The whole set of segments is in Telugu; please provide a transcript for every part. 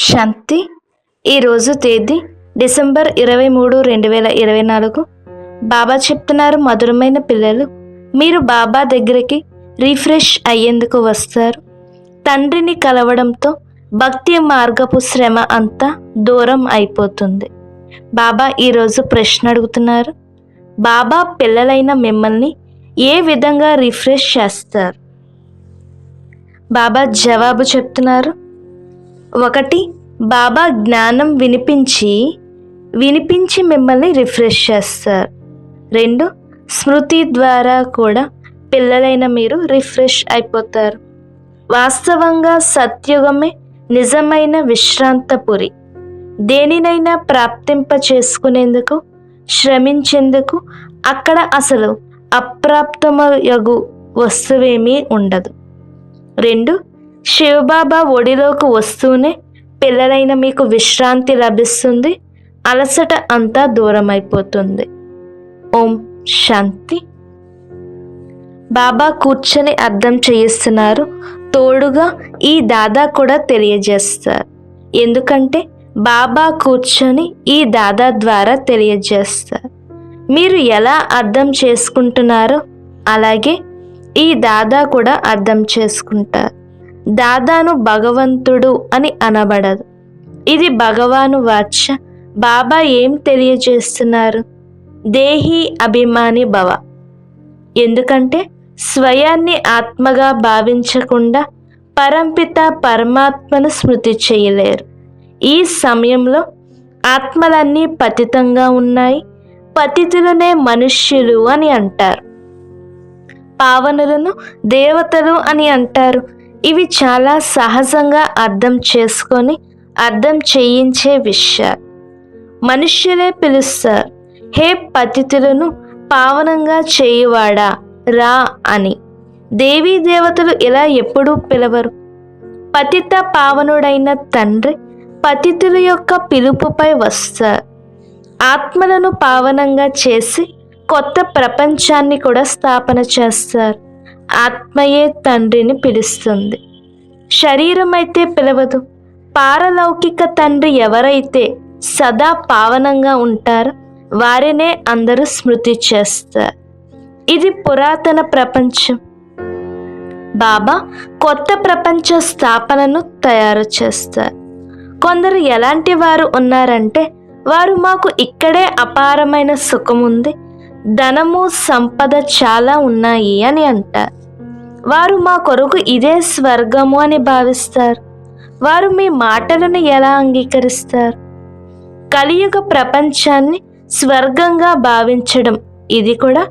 శాంతి. ఈరోజు తేదీ డిసెంబర్ ఇరవై మూడు రెండు వేల ఇరవై నాలుగు. బాబా చెప్తున్నారు మధురమైన పిల్లలు. మీరు బాబా దగ్గరికి రీఫ్రెష్ అయ్యేందుకు వస్తారు. తండ్రిని కలవడంతో భక్తి మార్గపు శ్రమ అంతా దూరం అయిపోతుంది. బాబా ఈరోజు ప్రశ్న అడుగుతున్నారు. బాబా పిల్లలైన మిమ్మల్ని ఏ విధంగా రిఫ్రెష్ చేస్తారు? బాబా జవాబు చెప్తున్నారు. ఒకటి బాబా జ్ఞానం వినిపించి వినిపించి మిమ్మల్ని రిఫ్రెష్ చేస్తారు. రెండు స్మృతి ద్వారా కూడా పిల్లలైన మీరు రిఫ్రెష్ అయిపోతారు. వాస్తవంగా సత్యుగమే నిజమైన విశ్రాంతపురి. దేనినైనా ప్రాప్తింప చేసుకునేందుకు శ్రమించేందుకు అక్కడ అసలు అప్రాప్తమయగు వస్తువేమీ ఉండదు. రెండు శివబాబా ఒడిలోకి వస్తూనే పిల్లలైన మీకు విశ్రాంతి లభిస్తుంది. అలసట అంతా దూరం అయిపోతుంది ఓం శాంతి. బాబా కూర్చొని అర్థం చేయిస్తున్నారు. తోడుగా ఈ దాదా కూడా తెలియజేస్తారు. ఎందుకంటే బాబా కూర్చొని ఈ దాదా ద్వారా తెలియజేస్తారు. మీరు ఎలా అర్థం చేసుకుంటున్నారో అలాగే ఈ దాదా కూడా అర్థం చేసుకుంటారు. దాదాను భగవంతుడు అని అనబడదు. ఇది భగవాను వాచ్య బాబా ఏం తెలియజేస్తున్నారు? దేహి అభిమాని భవ. ఎందుకంటే స్వయాన్ని ఆత్మగా భావించకుండా పరంపిత పరమాత్మను స్మృతి చేయలేరు. ఈ సమయంలో ఆత్మలన్నీ పతితంగా ఉన్నాయి పతితులనే మనుష్యులు అని అంటారు. పావనులను దేవతలు అని అంటారు ఇవి చాలా సహజంగా అర్థం చేసుకొని అర్థం చేయించే విషయాలు. మనుష్యులే పిలుస్తారు హే పతితులను పావనంగా చేయువాడా? రా అని. దేవీ దేవతలు ఇలా ఎప్పుడూ పిలవరు. పతిత పావనుడైన తండ్రి పతితుల యొక్క పిలుపుపై వస్తారు. ఆత్మలను పావనంగా చేసి కొత్త ప్రపంచాన్ని కూడా స్థాపన చేస్తారు. ఆత్మయే తండ్రిని పిలుస్తుంది. శరీరం అయితే పిలవదు. పారలౌకిక తండ్రి ఎవరైతే సదా పావనంగా ఉంటారో వారినే అందరూ స్మృతి చేస్తారు. ఇది పురాతన ప్రపంచం. బాబా కొత్త ప్రపంచ స్థాపనను తయారు చేస్తారు. కొందరు ఎలాంటి వారు ఉన్నారంటే వారు మాకు ఇక్కడే అపారమైన సుఖం ఉంది ధనము సంపద చాలా ఉన్నాయి అని అంటారు. వారు మా కొరకు ఇదే స్వర్గము అని భావిస్తారు. వారు మీ మాటలను ఎలా అంగీకరిస్తారు? కలియుగ ప్రపంచాన్ని స్వర్గంగా భావించడం ఇది కూడా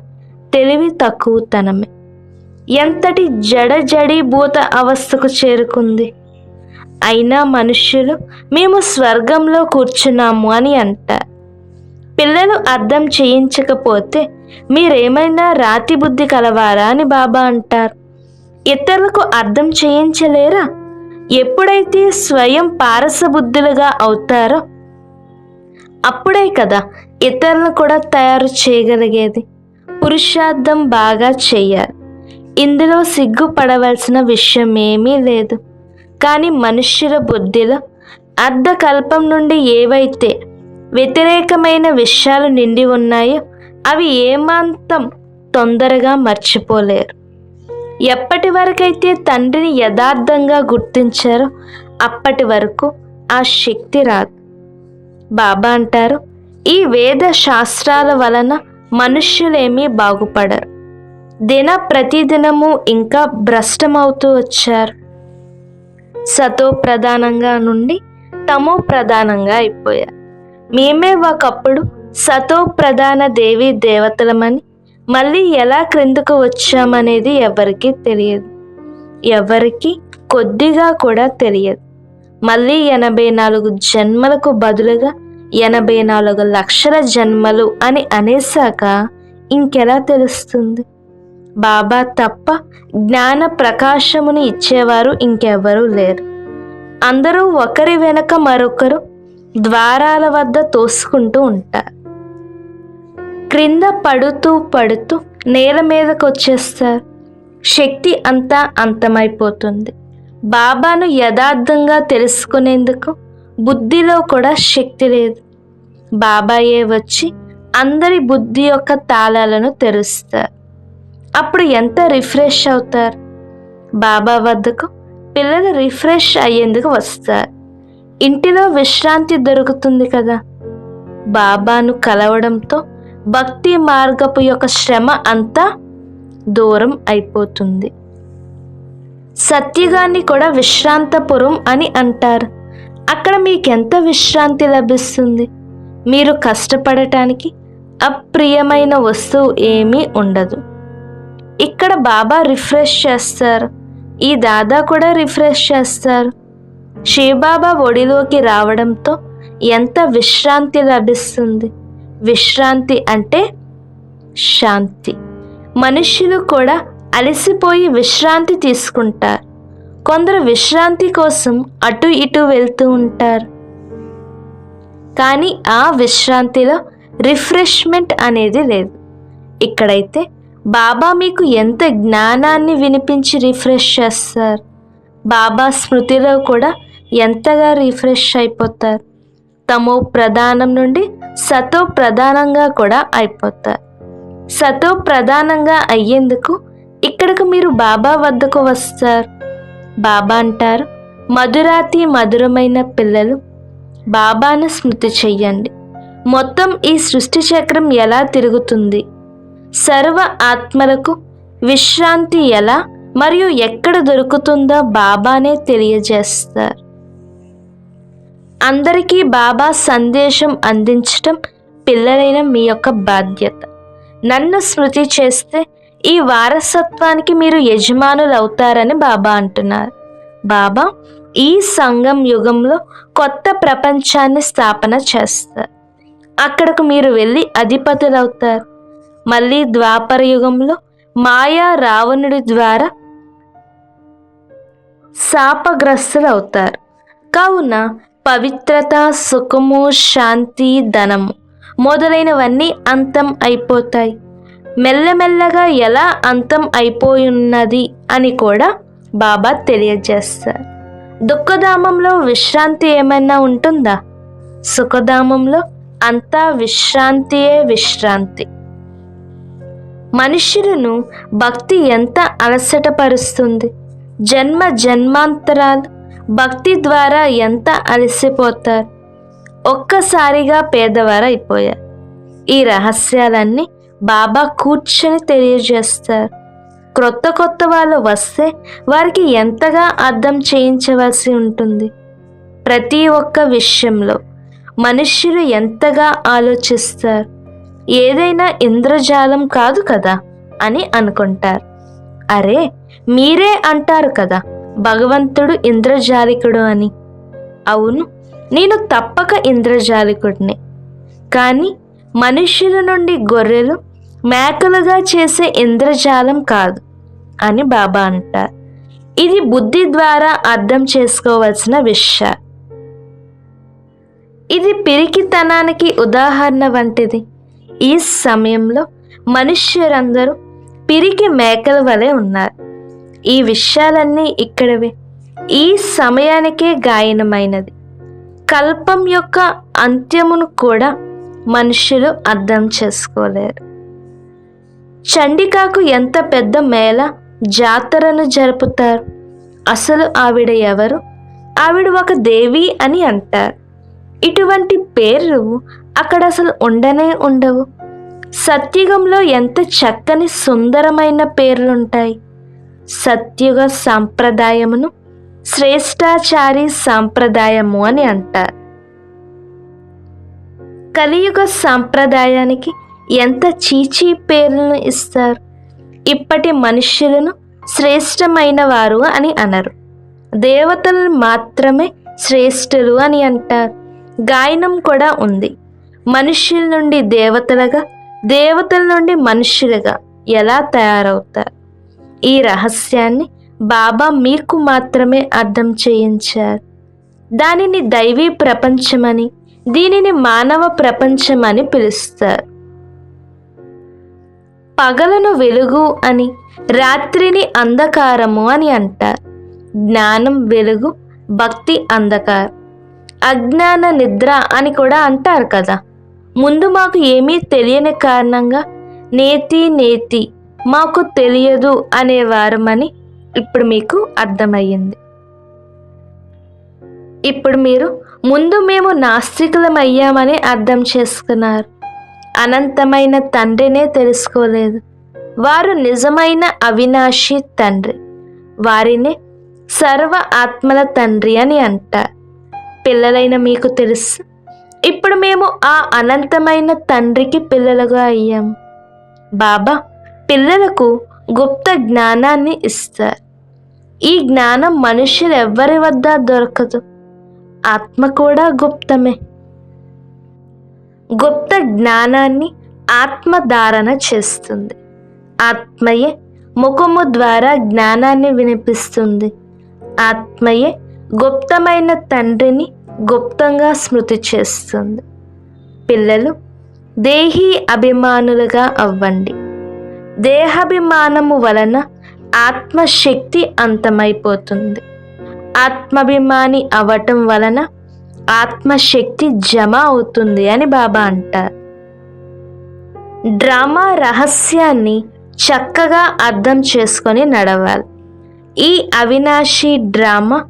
తెలివి తక్కువతనమే. ఎంతటి జడ జడీభూత అవస్థకు చేరుకుంది? అయినా మనుష్యులు మేము స్వర్గంలో కూర్చున్నాము అని అంటారు పిల్లలు అర్థం చేయించకపోతే మీరేమైనా రాతి బుద్ధి కలవారా అని బాబా అంటారు. ఇతరులకు అర్థం చేయించలేరా? ఎప్పుడైతే స్వయం పారసబుద్ధులుగా అవుతారో అప్పుడే కదా ఇతరులను కూడా తయారు చేయగలిగేది. పురుషార్థం బాగా చేయాలి. ఇందులో సిగ్గుపడవలసిన విషయం ఏమీ లేదు. కానీ మనుష్యుల బుద్ధిలో అర్ధకల్పం నుండి ఏవైతే వ్యతిరేకమైన విషయాలు నిండి ఉన్నాయో అవి ఏమాంతం తొందరగా మర్చిపోలేరు. ఎప్పటి వరకైతే తండ్రిని యథార్థంగా గుర్తించారో అప్పటి వరకు ఆ శక్తి రాదు. బాబా అంటారు ఈ వేద శాస్త్రాల వలన మనుష్యులేమీ బాగుపడరు. దిన ప్రతిదినము ఇంకా భ్రష్టమవుతూ వచ్చారు. సతో ప్రధానంగా నుండి తమో ప్రధానంగా అయిపోయారు. మేమే ఒకప్పుడు సతో ప్రధాన దేవి దేవతలమని మళ్ళీ ఎలా క్రిందకు వచ్చామనేది ఎవరికీ తెలియదు. ఎవరికి కొద్దిగా కూడా తెలియదు. మళ్ళీ ఎనభై నాలుగు జన్మలకు బదులుగా ఎనభై నాలుగు లక్షల జన్మలు అని అనేశాక ఇంకెలా తెలుస్తుంది? బాబా తప్ప జ్ఞాన ప్రకాశముని ఇచ్చేవారు ఇంకెవరూ లేరు. అందరూ ఒకరి వెనక మరొకరు ద్వారాల వద్ద తోసుకుంటూ ఉంటారు. క్రింద పడుతూ పడుతూ నేల మీదకు వచ్చేస్తారు శక్తి అంతా అంతమైపోతుంది. బాబాను యథార్థంగా తెలుసుకునేందుకు బుద్ధిలో కూడా శక్తి లేదు. బాబాయే వచ్చి అందరి బుద్ధి యొక్క తాళాలను తెరుస్తారు. అప్పుడు ఎంత రిఫ్రెష్ అవుతారు? బాబా వద్దకు పిల్లలు రిఫ్రెష్ అయ్యేందుకు వస్తారు. ఇంటిలో విశ్రాంతి దొరుకుతుంది కదా? బాబాను కలవడంతో భక్తి మార్గపు యొక్క శ్రమ అంతా దూరం అయిపోతుంది. సత్యగాన్ని కూడా విశ్రాంతపురం అని అంటారు. అక్కడ మీకెంత విశ్రాంతి లభిస్తుంది? మీరు కష్టపడటానికి అప్రియమైన వస్తువు ఏమీ ఉండదు. ఇక్కడ బాబా రిఫ్రెష్ చేస్తారు. ఈ దాదా కూడా రిఫ్రెష్ చేస్తారు. శివబాబా ఒడిలోకి రావడంతో ఎంత విశ్రాంతి లభిస్తుంది? విశ్రాంతి అంటే శాంతి. మనుష్యులు కూడా అలసిపోయి విశ్రాంతి తీసుకుంటారు. కొందరు విశ్రాంతి కోసం అటు ఇటు వెళ్తూ ఉంటారు. కానీ ఆ విశ్రాంతిలో రిఫ్రెష్మెంట్ అనేది లేదు. ఇక్కడైతే బాబా మీకు ఎంత జ్ఞానాన్ని వినిపించి రిఫ్రెష్ చేస్తారు? బాబా స్మృతిలో కూడా ఎంతగా రిఫ్రెష్ అయిపోతారు? తమో ప్రధానం నుండి సతో ప్రధానంగా కూడా అయిపోతారు. సతో ప్రధానంగా అయ్యేందుకు ఇక్కడకు మీరు బాబా వద్దకు వస్తారు. బాబా అంటారు మధురాతి మధురమైన పిల్లలు బాబాను స్మృతి చెయ్యండి. మొత్తం ఈ సృష్టి చక్రం ఎలా తిరుగుతుంది? సర్వ ఆత్మలకు విశ్రాంతి ఎలా మరియు ఎక్కడ దొరుకుతుందో బాబానే తెలియజేస్తారు. అందరికీ బాబా సందేశం అందించటం పిల్లలైన మీ యొక్క బాధ్యత. నన్ను స్మృతి చేస్తే ఈ వారసత్వానికి మీరు యజమానులు అవుతారని బాబా అంటున్నారు. బాబా ఈ సంఘం యుగంలో కొత్త ప్రపంచాన్ని స్థాపన చేస్తారు. అక్కడకు మీరు వెళ్ళి అధిపతులవుతారు. మళ్ళీ ద్వాపర యుగంలో మాయా రావణుడి ద్వారా శాపగ్రస్తులు అవుతారు కావున పవిత్రత సుఖము శాంతి ధనము మొదలైనవన్నీ అంతం అయిపోతాయి. మెల్లమెల్లగా ఎలా అంతం అయిపోయున్నది అని కూడా బాబా తెలియజేస్తారు. దుఃఖధామంలో విశ్రాంతి ఏమైనా ఉంటుందా? సుఖధామంలో అంతా విశ్రాంతియే విశ్రాంతి. మనుషులను భక్తి ఎంత అలసటపరుస్తుంది జన్మ జన్మాంతరాలు భక్తి ద్వారా ఎంత అలసిపోతారు? ఒక్కసారిగా పేదవారైపోయారు. ఈ రహస్యాలన్నీ బాబా కూర్చొని తెలియజేస్తారు. క్రొత్త కొత్త వాళ్ళు వస్తే వారికి ఎంతగా అర్థం చేయించవలసి ఉంటుంది. ప్రతి ఒక్క విషయంలో మనుష్యులు ఎంతగా ఆలోచిస్తారు. ఏదైనా ఇంద్రజాలం కాదు కదా అని అనుకుంటారు. అరే మీరే అంటారు కదా భగవంతుడు ఇంద్రజాలికుడు అని. అవును నేను తప్పక ఇంద్రజాలికుడిని. కానీ మనుష్యుల నుండి గొర్రెలు మేకలుగా చేసే ఇంద్రజాలం కాదు అని బాబా అంటారు. ఇది బుద్ధి ద్వారా అర్థం చేసుకోవాల్సిన విషయం. ఇది పిరికితనానికి ఉదాహరణ వంటిది. ఈ సమయంలో మనుష్యులందరూ పిరికి మేకల వలె ఉన్నారు. ఈ విషయాలన్నీ ఇక్కడవే. ఈ సమయానికే గాయనమైనది. కల్పం యొక్క అంత్యమును కూడా మనుషులు అర్థం చేసుకోలేరు. చండికాకు ఎంత పెద్ద మేళ జాతరను జరుపుతారు. అసలు ఆవిడ ఎవరు? ఆవిడ ఒక దేవి అని అంటారు. ఇటువంటి పేర్లు అక్కడ అసలు ఉండనే ఉండవు. సత్యుగంలో ఎంత చక్కని సుందరమైన పేర్లుంటాయి. సత్యుగ సాంప్రదాయమును శ్రేష్టాచారి సాంప్రదాయము అని అంటారు. కలియుగ సాంప్రదాయానికి ఎంత చీచీ పేర్లను ఇస్తారు? ఇప్పటి మనుష్యులను శ్రేష్టమైన వారు అని అనరు. దేవతలను మాత్రమే శ్రేష్ఠులు అని అంటారు. గాయనం కూడా ఉంది. మనుష్యుల నుండి దేవతలుగా దేవతల నుండి మనుష్యులుగా ఎలా తయారవుతారు? ఈ రహస్యాన్ని బాబా మీకు మాత్రమే అర్థం చేయించారు. దానిని దైవీ ప్రపంచమని దీనిని మానవ ప్రపంచమని పిలుస్తారు. పగలను వెలుగు అని రాత్రిని అంధకారము అని అంటారు. జ్ఞానం వెలుగు భక్తి అంధకారం. అజ్ఞాన నిద్ర అని కూడా అంటారు కదా. ముందు మాకు ఏమీ తెలియని కారణంగా నేతి నేతి మాకు తెలియదు అనేవారమని ఇప్పుడు మీకు అర్థమయ్యింది. ఇప్పుడు మీరు ముందు మేము నాస్తికులమయ్యామని అర్థం చేసుకున్నారు. అనంతమైన తండ్రినే తెలుసుకోలేదు. వారు నిజమైన అవినాశి తండ్రి. వారినే సర్వ ఆత్మల తండ్రి అని అంటారు. పిల్లలైన మీకు తెలుసు. ఇప్పుడు మేము ఆ అనంతమైన తండ్రికి పిల్లలుగా అయ్యాము బాబా పిల్లలకు గుప్త జ్ఞానాన్ని ఇస్తారు. ఈ జ్ఞానం మనుషులు ఎవ్వరి వద్ద దొరకదు. ఆత్మ కూడా గుప్తమే. గుప్త జ్ఞానాన్ని ఆత్మధారణ చేస్తుంది. ఆత్మయే ముఖము ద్వారా జ్ఞానాన్ని వినిపిస్తుంది. ఆత్మయే గుప్తమైన తండ్రిని గుప్తంగా స్మృతి చేస్తుంది. పిల్లలు దేహీ అభిమానులుగా అవ్వండి. దేహాభిమానము వలన ఆత్మశక్తి అంతమైపోతుంది. ఆత్మాభిమాని అవటం వలన ఆత్మశక్తి జమ అవుతుంది అని బాబా అంటారు. డ్రామా రహస్యాన్ని చక్కగా అర్థం చేసుకొని నడవాలి. ఈ అవినాశి డ్రామా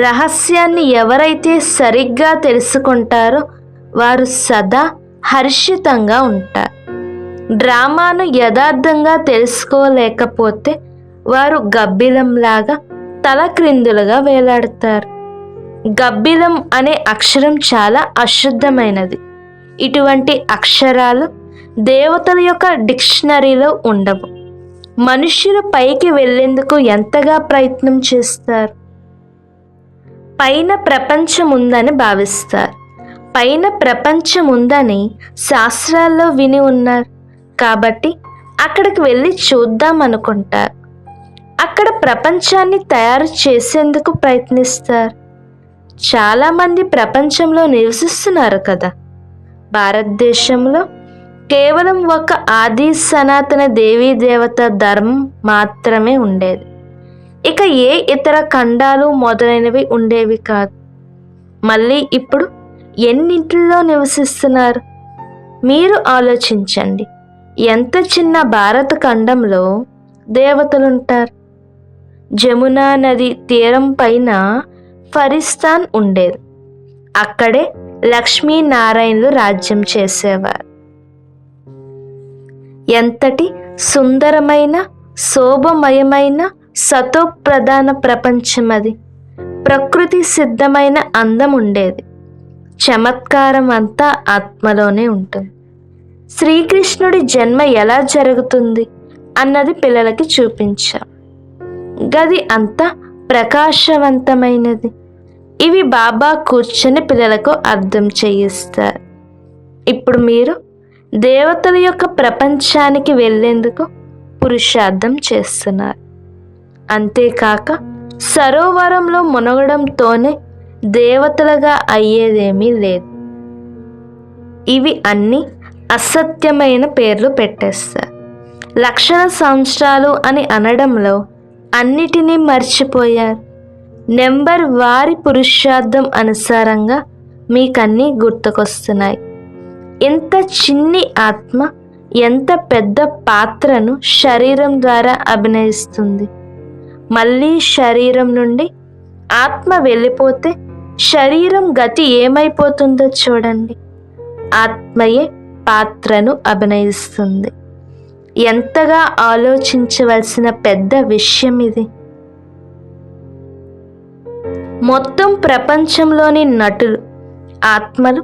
రహస్యాన్ని ఎవరైతే సరిగ్గా తెలుసుకుంటారో వారు సదా హర్షితంగా ఉంటారు. డ్రామాను యథార్థంగా తెలుసుకోలేకపోతే వారు గబ్బిలంలాగా తల క్రిందులుగా వేలాడతారు. గబ్బిలం అనే అక్షరం చాలా అశుద్ధమైనది. ఇటువంటి అక్షరాలు దేవతల యొక్క డిక్షనరీలో ఉండవు. మనుష్యులు పైకి వెళ్ళేందుకు ఎంతగా ప్రయత్నం చేస్తారు? పైన ప్రపంచం ఉందని భావిస్తారు. పైన ప్రపంచం ఉందని శాస్త్రాల్లో విని ఉన్నారు. కాబట్టి అక్కడికి వెళ్ళి చూద్దాం అనుకుంటారు. అక్కడ ప్రపంచాన్ని తయారు చేసేందుకు ప్రయత్నిస్తారు. చాలామంది ప్రపంచంలో నివసిస్తున్నారు కదా. భారతదేశంలో కేవలం ఒక ఆది సనాతన దేవీ దేవత ధర్మం మాత్రమే ఉండేది. ఇక ఏ ఇతర ఖండాలు మొదలైనవి ఉండేవి కాదు. మళ్ళీ ఇప్పుడు ఎన్నింటిలో నివసిస్తున్నారు? మీరు ఆలోచించండి. ఎంత చిన్న భారత ఖండంలో దేవతలుంటారు? జమునా నది తీరం పైన ఫరిస్తాన్ ఉండేది. అక్కడే లక్ష్మీనారాయణులు రాజ్యం చేసేవారు. ఎంతటి సుందరమైన శోభమయమైన సతోప్రధాన ప్రపంచం అది. ప్రకృతి సిద్ధమైన అందం ఉండేది. చమత్కారం అంతా ఆత్మలోనే ఉంటుంది. శ్రీకృష్ణుడి జన్మ ఎలా జరుగుతుంది అన్నది పిల్లలకి చూపించాం. గది అంతా ప్రకాశవంతమైనది. ఇవి బాబా కూర్చొని పిల్లలకు అర్థం చేయిస్తారు. ఇప్పుడు మీరు దేవతల యొక్క ప్రపంచానికి వెళ్ళేందుకు పురుషార్థం చేస్తున్నారు. అంతేకాక సరోవరంలో మునగడంతోనే దేవతలుగా అయ్యేదేమీ లేదు. ఇవి అన్నీ అసత్యమైన పేర్లు పెట్టేస్తారు. లక్షల సంవత్సరాలు అని అనడంలో అన్నిటినీ మర్చిపోయారు. నెంబర్ వారి పురుషార్థం అనుసారంగా మీకన్నీ గుర్తుకొస్తున్నాయి. ఇంత చిన్ని ఆత్మ ఎంత పెద్ద పాత్రను శరీరం ద్వారా అభినయిస్తుంది. మళ్ళీ శరీరం నుండి ఆత్మ వెళ్ళిపోతే శరీరం గతి ఏమైపోతుందో చూడండి. ఆత్మయే పాత్రను అభినయిస్తుంది. ఎంతగా ఆలోచించవలసిన పెద్ద విషయం ఇది. మొత్తం ప్రపంచంలోని నటులు ఆత్మలు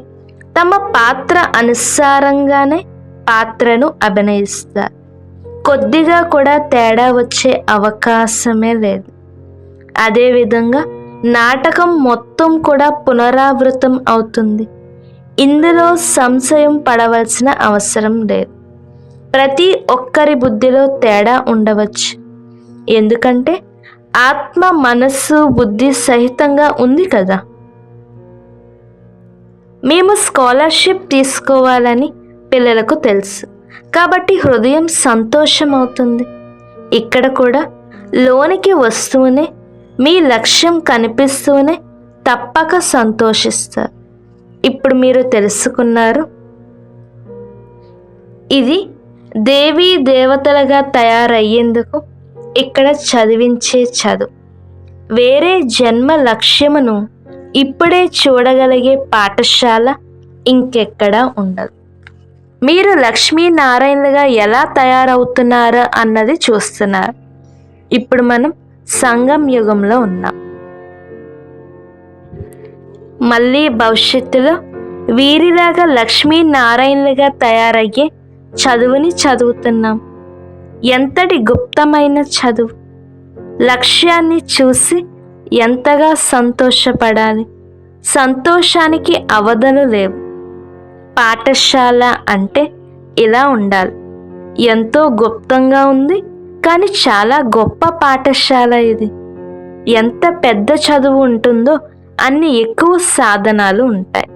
తమ పాత్ర అనుసారంగానే పాత్రను అభినయిస్తారు. కొద్దిగా కూడా తేడా వచ్చే అవకాశమే లేదు. అదేవిధంగా నాటకం మొత్తం కూడా పునరావృతం అవుతుంది. ఇందులో సంశయం పడవలసిన అవసరం లేదు. ప్రతి ఒక్కరి బుద్ధిలో తేడా ఉండవచ్చు. ఎందుకంటే ఆత్మ మనస్సు బుద్ధి సహితంగా ఉంది కదా. మేము స్కాలర్షిప్ తీసుకోవాలని పిల్లలకు తెలుసు. కాబట్టి హృదయం సంతోషం అవుతుంది ఇక్కడ కూడా లోనికి వస్తూనే మీ లక్ష్యం కనిపిస్తూనే తప్పక సంతోషిస్తారు. ఇప్పుడు మీరు తెలుసుకున్నారు. ఇది దేవీ దేవతలుగా తయారయ్యేందుకు ఇక్కడ చదివించే చదువు. వేరే జన్మ లక్ష్యమును ఇప్పుడే చూడగలిగే పాఠశాల ఇంకెక్కడా ఉండదు. మీరు లక్ష్మీనారాయణగా ఎలా తయారవుతున్నారా అన్నది చూస్తున్నారు. ఇప్పుడు మనం సంగం యుగంలో ఉన్నాం. మళ్ళీ భవిష్యత్తులో వీరిలాగా లక్ష్మీనారాయణలుగా తయారయ్యే చదువుని చదువుతున్నాం. ఎంతటి గుప్తమైన చదువు. లక్ష్యాన్ని చూసి ఎంతగా సంతోషపడాలి. సంతోషానికి అవధులు లేవు. పాఠశాల అంటే ఇలా ఉండాలి. ఎంతో గుప్తంగా ఉంది కానీ చాలా గొప్ప పాఠశాల ఇది. ఎంత పెద్ద చదువు ఉంటుందో అన్ని ఎక్కువ సాధనాలు ఉంటాయి.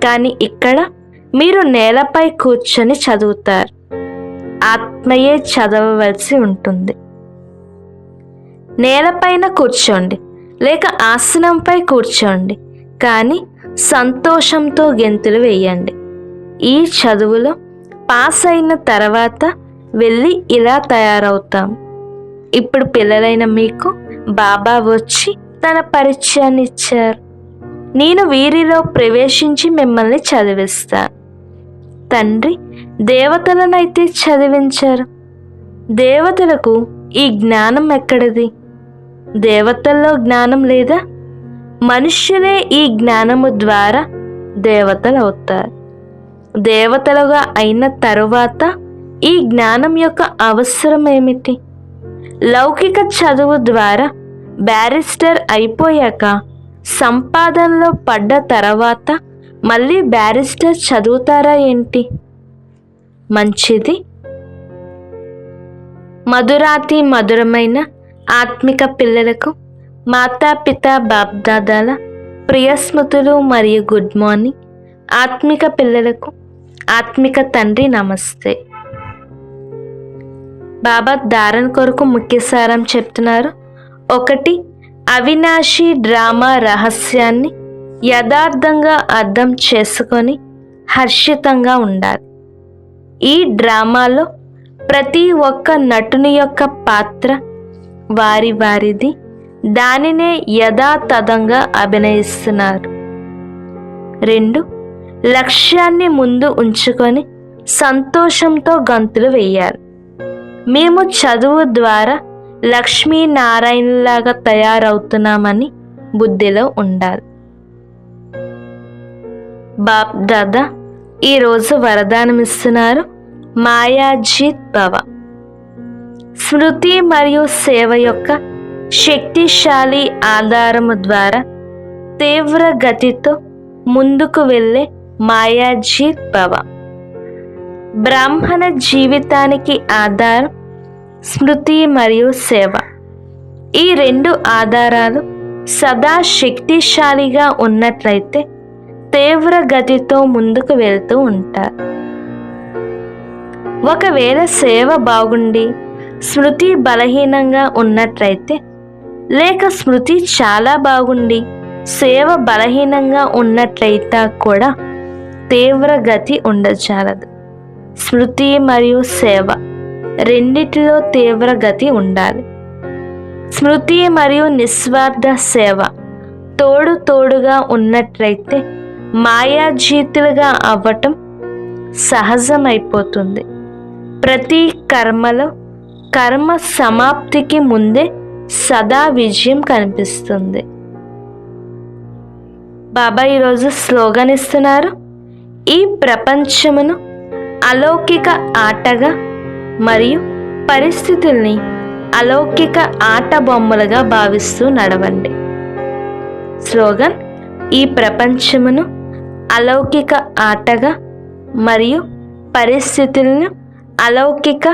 కానీ ఇక్కడ మీరు నేలపై కూర్చొని చదువుతారు. ఆత్మయే చదవవలసి ఉంటుంది. నేలపైన కూర్చోండి. లేక ఆసనంపై కూర్చోండి. కానీ సంతోషంతో గెంతులు వేయండి. ఈ చదువులో పాస్ అయిన తర్వాత వెళ్ళి ఇలా తయారవుతాం. ఇప్పుడు పిల్లలైన మీకు బాబా వచ్చి తన పరిచయాన్ని ఇచ్చారు నేను వీరిలో ప్రవేశించి మిమ్మల్ని చదివిస్తా. తండ్రి దేవతలనైతే చదివించారు. దేవతలకు ఈ జ్ఞానం ఎక్కడిది? దేవతల్లో జ్ఞానం లేదా? మనుష్యులే ఈ జ్ఞానము ద్వారా దేవతలు అవుతారు దేవతలుగా అయిన తరువాత ఈ జ్ఞానం యొక్క అవసరం ఏమిటి లౌకిక చదువు ద్వారా బ్యారిస్టర్ అయిపోయాక సంపాదనలో పడ్డ తర్వాత మళ్ళీ బ్యారిస్టర్ చదువుతారా ఏంటి? మంచిది. మధురాతి మధురమైన ఆత్మిక పిల్లలకు మాతాపిత బాప్దాదాల ప్రియస్మృతులు మరియు గుడ్ మార్నింగ్. ఆత్మిక పిల్లలకు ఆత్మిక తండ్రి నమస్తే. బాబా దారణ కొరకు ముఖ్య సారం చెప్తున్నారు. ఒకటి అవినాశి డ్రామా రహస్యాన్ని యథార్థంగా అర్థం చేసుకొని హర్షితంగా ఉండాలి. ఈ డ్రామాలో ప్రతి ఒక్క నటుని యొక్క పాత్ర వారి వారిది. దానినే యథాతథంగా అభినయిస్తున్నారు. రెండు లక్ష్యాన్ని ముందు ఉంచుకొని సంతోషంతో గంతులు వేయాలి. మేము చదువు ద్వారా లక్ష్మీనారాయణలాగా తయారవుతున్నామని బుద్ధిలో ఉండాలి. బాప్ దాదా ఈరోజు వరదానం ఇస్తున్నారు మాయాజీత్ భవ స్మృతి మరియు సేవ యొక్క శక్తిశాలి ఆధారము ద్వారా తీవ్ర గతితో ముందుకు వెళ్ళే మాయాజీత్ భవ బ్రాహ్మణ జీవితానికి ఆధారం స్మృతి మరియు సేవ. ఈ రెండు ఆధారాలు సదా శక్తిశాలిగా ఉన్నట్లయితే తీవ్ర గతితో ముందుకు వెళ్తూ ఉంటారు ఒకవేళ సేవ బాగుండి స్మృతి బలహీనంగా ఉన్నట్లయితే లేక స్మృతి చాలా బాగుండి సేవ బలహీనంగా ఉన్నట్లయితే కూడా తీవ్ర గతి ఉండచాలదు స్మృతి మరియు సేవ రెండిటిలో తీవ్ర గతి ఉండాలి. స్మృతి మరియు నిస్వార్థ సేవ తోడు తోడుగా ఉన్నట్లయితే మాయాజీతులుగా అవ్వటం సహజమైపోతుంది. ప్రతి కర్మలో కర్మ సమాప్తికి ముందే సదా విజయం కనిపిస్తుంది. బాబా ఈరోజు స్లోగన్ ఇస్తున్నారు. ఈ ప్రపంచమును అలౌకిక ఆటగా మరియు పరిస్థితుల్ని అలౌకిక ఆట బొమ్మలుగా భావిస్తూ నడవండి. స్లోగన్ ఈ ప్రపంచమును అలౌకిక ఆటగా మరియు పరిస్థితులను అలౌకిక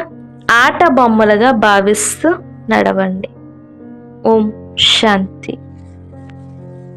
ఆట బొమ్మలుగా భావిస్తూ నడవండి. ఓం శాంతి.